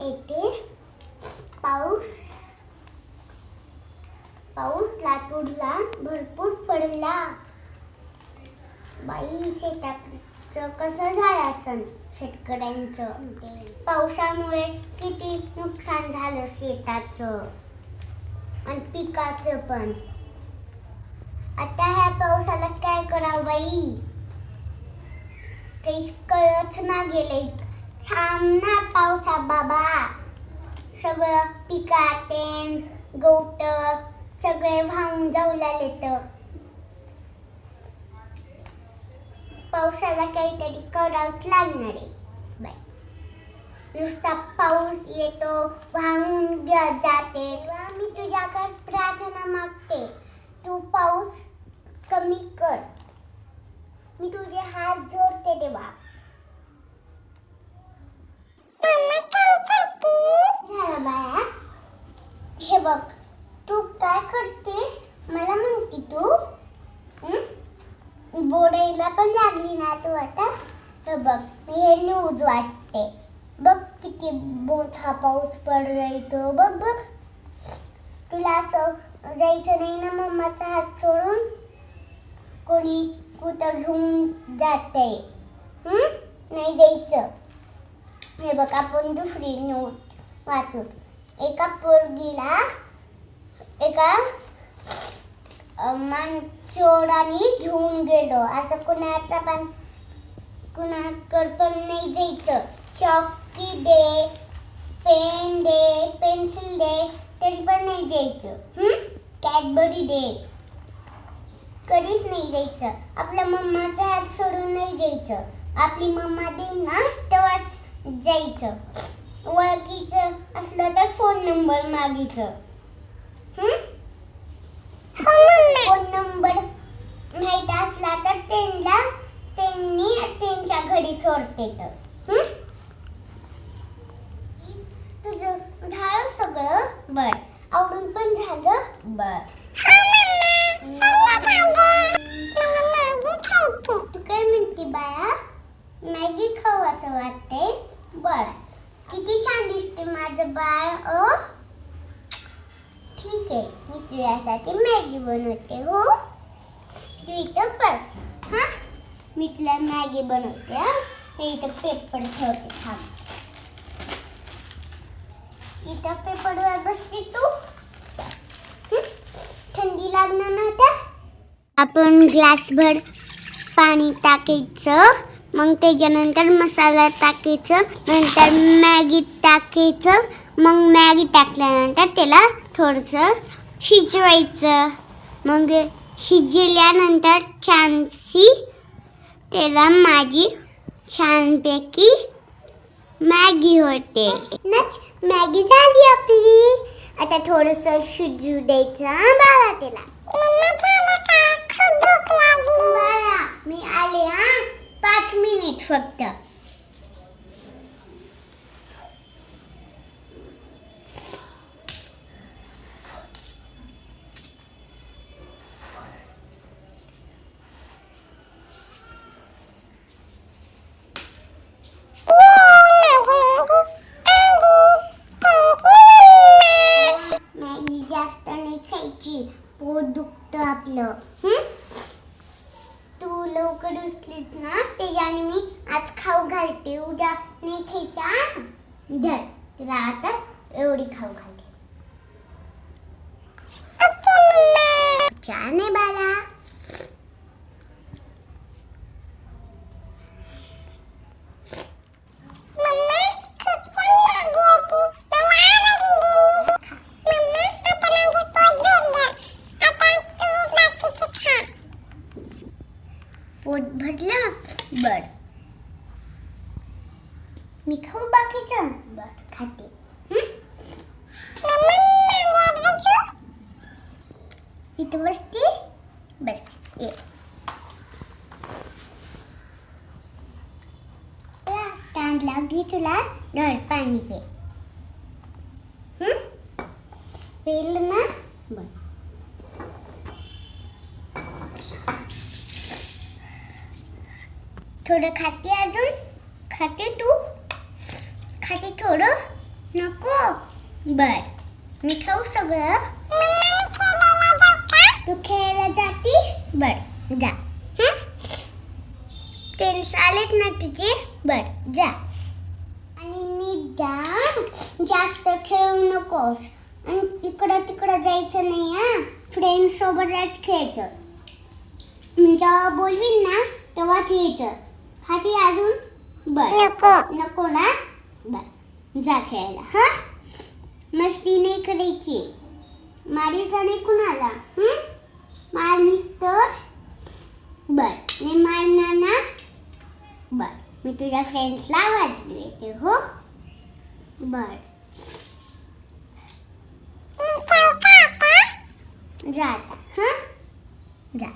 येते. पाऊस. पाऊस लातूरला भरपूर पडला. बाई शेताचं कसं झालं सण शेतकऱ्यांचं? पावसामुळे किती नुकसान झालं शेताचं आणि पिकाचं पण. आता ह्या पावसाला काय करावं बाई? काहीच कळच ना गेले थांब ना पावसा बाबा. सगळं पिकातेन गवत सगळे वाहून जाऊ लागले तर पावसाला काहीतरी करावंच लागणार आहे. नुसता पाऊस येतो वाहून जाते. मी तुझ्याकडे प्रार्थना मागते. तू पाऊस कमी कर. मी तुझे हात जोडते देवा. हे बघ तू काय करतेस? मला म्हणते तू. हं? बोडायला पण लागली ना तू आता. हे बघ मी हे न्यूज वाचते. बघ किती मोठा पाऊस पडला इथं बघ बघ. तुला असं जायचं नाही ना मम्माचा हात सोडून? कोणी कुठं घेऊन जाते नाही जायचं. हे बघ आपण दुसरी नोट वाचू एका पोरगीला एका मान चोराने घेऊन गेलो. असं कुणाचा पण कुणाकड पण नाही जायचं. चॉकी दे पेन दे पेन्सिल दे तरी पण नाही द्यायचं कॅडबरी दे कधीच नाही जायचं. आपल्या मम्माचा हात सोडून नाही जायचं. आपली मम्मा देईन ना तेव्हाच जायचं. ओळखीचं असलं तर फोन नंबर मागितलं. फोन नंबर माहीत असला तर त्यांना त्यांनी त्यांच्या घरी सोडते तर. तुझं झालं सगळं? बर. आवडून पण झालं? बर. तू काय म्हणते बाया मॅगी खाऊ असं वाटते बर. किती छान दिसते माझं बाळ अ ठीक आहे मी तुझ्यासाठी मॅगी बनवते हो? तू इथं बस हां? मी तुला मॅगी बनवते हे? इथं पेपर ठेवते थांब. इथं पेपरवर बसते तू? थंडी लागणार ना त्या आपण ग्लासभर पाणी टाकायचं. मग त्याच्यानंतर मसाला टाकायचं नंतर मॅगी टाकायचं. मग मॅगी टाकल्यानंतर त्याला थोडंसं शिजवायचं. मग शिजल्यानंतर छानशी त्याला माझी छानपैकी मॅगी होते. नच मॅगी झाली आपली. आता थोडस शिजू द्यायचं बाळा त्याला बाळा मी आले हा पाच मिनिट फक्त मॅगी जास्त नाही खायची पोट दुखतं आपलं हं? तू लवकर उचलीस ना त्याच्याने मी आज खाऊ घालते उद्या नाही खायचा घर तुला खाते. इथं बसते. बस. ये. ताण लागली तुला. धड पाणी पे. पेलं ना. बर. थोडं खाते अजून? खाते तू? खाते थोडं? नको? बर. मी खाऊ सगळं. तू खेळायला जाती? बर जा. टेन्स आलेत ना तुझे बर जा. आणि नीट जा. जास्त खेळू नकोस. आणि इकडं तिकडं जायचं नाही हा? फ्रेंड सोबतच खेळायचं. मी जेव्हा बोलवीन ना तेव्हाच यायचं. खाती अजून? बर. नको ना? बर. जा खेळायला हा? मस्ती नाही करायची. मारीचा नाही कुणाला मारलीस तर? बर. मी मारणार ना? बर. मी तुझ्या फ्रेंड्सला आवाज देते हो? बर. जा हां? जा.